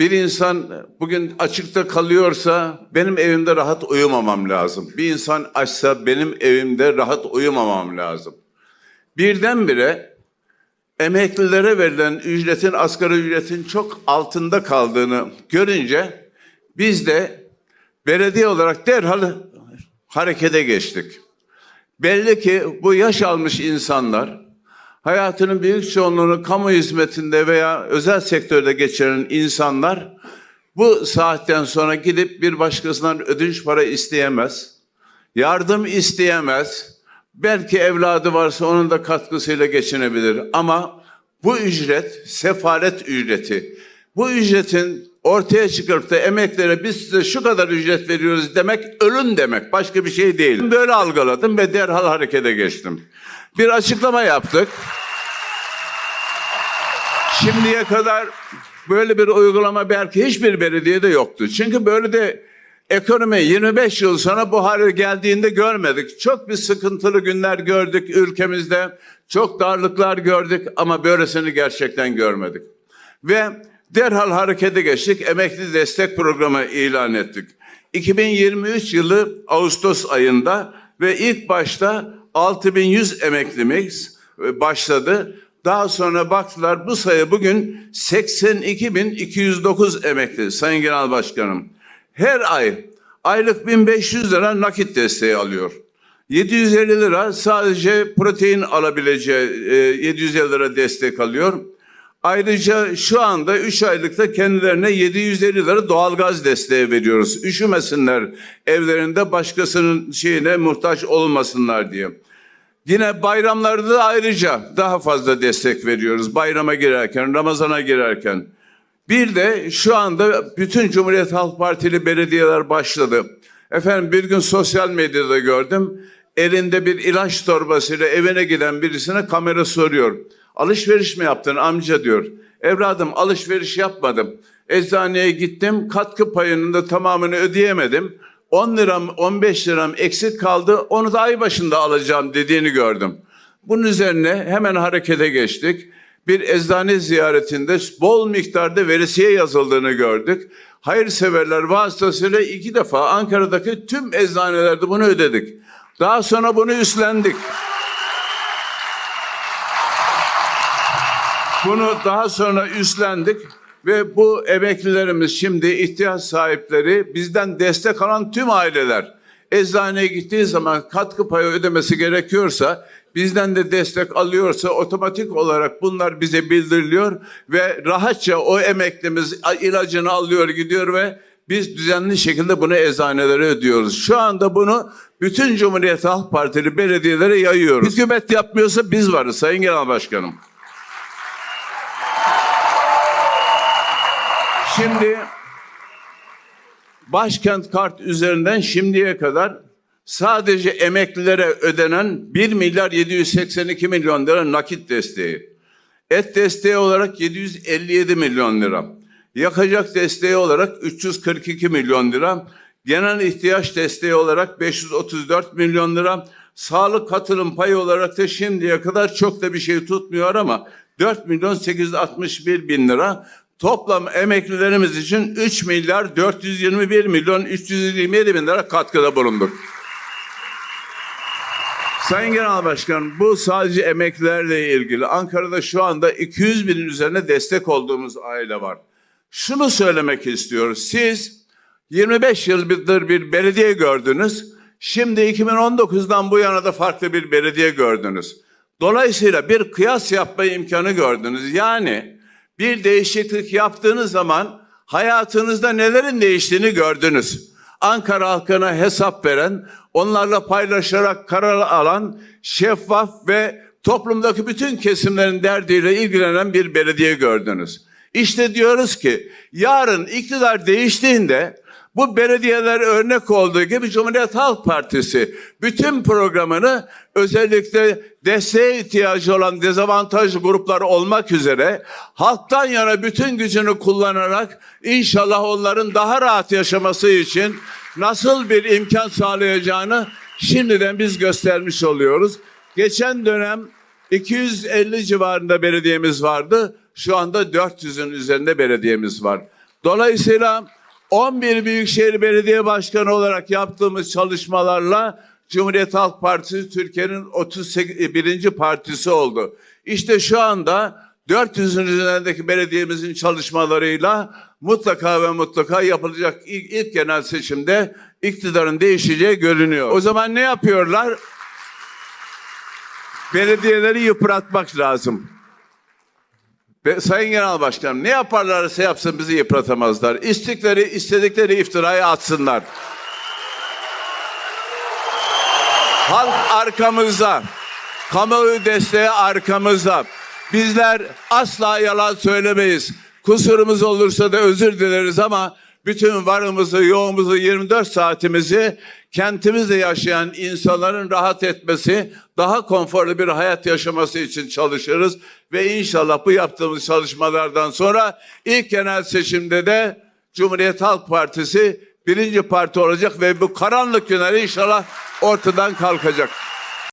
Bir insan bugün açıkta kalıyorsa benim evimde rahat uyumamam lazım. Bir insan açsa benim evimde rahat uyumamam lazım. Birdenbire emeklilere verilen ücretin asgari ücretin çok altında kaldığını görünce biz de belediye olarak derhal harekete geçtik. Belli ki bu yaş almış insanlar hayatının büyük çoğunluğunu kamu hizmetinde veya özel sektörde geçiren insanlar bu saatten sonra gidip bir başkasından ödünç para isteyemez. Yardım isteyemez. Belki evladı varsa onun da katkısıyla geçinebilir. Ama bu ücret sefalet ücreti. Bu ücretin ortaya çıkıp da emeklere biz size şu kadar ücret veriyoruz demek ölüm demek. Başka bir şey değil. Böyle algıladım ve derhal harekete geçtim. Bir açıklama yaptık. Şimdiye kadar böyle bir uygulama belki hiçbir belediyede yoktu. Çünkü böyle de ekonomi 25 yıl sonra bu hale geldiğinde görmedik. Çok bir sıkıntılı günler gördük ülkemizde. Çok darlıklar gördük ama böylesini gerçekten görmedik. Ve derhal harekete geçtik. Emekli destek programı ilan ettik. 2023 yılı Ağustos ayında ve ilk başta 6100 emeklimiz e, başladı. Daha sonra baktılar bu sayı bugün 82.209 emekli Sayın Genel Başkanım. Her ay aylık 1500 lira nakit desteği alıyor. 750 lira sadece protein alabileceği e, 750 lira destek alıyor. Ayrıca şu anda 3 aylıkta kendilerine 750 lira doğalgaz desteği veriyoruz. Üşümesinler evlerinde başkasının şeyine muhtaç olmasınlar diye. Yine bayramlarda da ayrıca daha fazla destek veriyoruz. Bayrama girerken, Ramazan'a girerken. Bir de şu anda bütün Cumhuriyet Halk Partili belediyeler başladı. Efendim bir gün sosyal medyada gördüm. Elinde bir ilaç torbasıyla evine giden birisine kamera soruyor. Alışveriş mi yaptın amca diyor. Evladım alışveriş yapmadım. Eczaneye gittim katkı payının da tamamını ödeyemedim. 10 liram 15 liram eksik kaldı onu da ay başında alacağım dediğini gördüm. Bunun üzerine hemen harekete geçtik. Bir eczane ziyaretinde bol miktarda veresiye yazıldığını gördük. Hayırseverler vasıtasıyla iki defa Ankara'daki tüm eczanelerde bunu ödedik. Daha sonra bunu üstlendik. Bunu daha sonra üstlendik ve bu emeklilerimiz şimdi ihtiyaç sahipleri bizden destek alan tüm aileler eczaneye gittiği zaman katkı payı ödemesi gerekiyorsa bizden de destek alıyorsa otomatik olarak bunlar bize bildiriliyor ve rahatça o emeklimiz ilacını alıyor gidiyor ve biz düzenli şekilde bunu eczanelere ödüyoruz. Şu anda bunu bütün Cumhuriyet Halk Partili belediyelere yayıyoruz. Hükümet yapmıyorsa biz varız Sayın Genel Başkanım. Şimdi başkent kart üzerinden şimdiye kadar sadece emeklilere ödenen 1 milyar 782 milyon lira nakit desteği. Et desteği olarak 757 milyon lira. Yakacak desteği olarak 342 milyon lira. Genel ihtiyaç desteği olarak 534 milyon lira. Sağlık katılım payı olarak da şimdiye kadar çok da bir şey tutmuyor ama 4 milyon 861 bin lira. Toplam emeklilerimiz için 3 milyar 421 milyon 327 bin lira katkıda bulunduk. Sayın Genel Başkan bu sadece emeklilerle ilgili. Ankara'da şu anda 200 binin üzerine destek olduğumuz aile var. Şunu söylemek istiyoruz. Siz 25 yıldır bir belediye gördünüz. Şimdi 2019'dan bu yana da farklı bir belediye gördünüz. Dolayısıyla bir kıyas yapma imkanı gördünüz. Yani bir değişiklik yaptığınız zaman hayatınızda nelerin değiştiğini gördünüz. Ankara halkına hesap veren, onlarla paylaşarak karar alan, şeffaf ve toplumdaki bütün kesimlerin derdiyle ilgilenen bir belediye gördünüz. İşte diyoruz ki yarın iktidar değiştiğinde bu belediyeler örnek olduğu gibi Cumhuriyet Halk Partisi bütün programını özellikle desteğe ihtiyacı olan dezavantajlı gruplar olmak üzere halktan yana bütün gücünü kullanarak inşallah onların daha rahat yaşaması için nasıl bir imkan sağlayacağını şimdiden biz göstermiş oluyoruz. Geçen dönem 250 civarında belediyemiz vardı. Şu anda 400'ün üzerinde belediyemiz var. Dolayısıyla 11 Büyükşehir Belediye Başkanı olarak yaptığımız çalışmalarla Cumhuriyet Halk Partisi Türkiye'nin 31. partisi oldu. İşte şu anda 400'ün üzerindeki belediyemizin çalışmalarıyla mutlaka ve mutlaka yapılacak ilk, ilk genel seçimde iktidarın değişeceği görünüyor. O zaman ne yapıyorlar? Belediyeleri yıpratmak lazım. Ve Sayın Genel Başkanım ne yaparlarsa yapsın bizi yıpratamazlar. İstikleri, istedikleri iftirayı atsınlar. Halk arkamızda. Kamuoyu desteği arkamızda. Bizler asla yalan söylemeyiz. Kusurumuz olursa da özür dileriz ama bütün varımızı, yoğumuzu, 24 saatimizi kentimizde yaşayan insanların rahat etmesi, daha konforlu bir hayat yaşaması için çalışırız. Ve inşallah bu yaptığımız çalışmalardan sonra ilk genel seçimde de Cumhuriyet Halk Partisi birinci parti olacak ve bu karanlık günler inşallah ortadan kalkacak.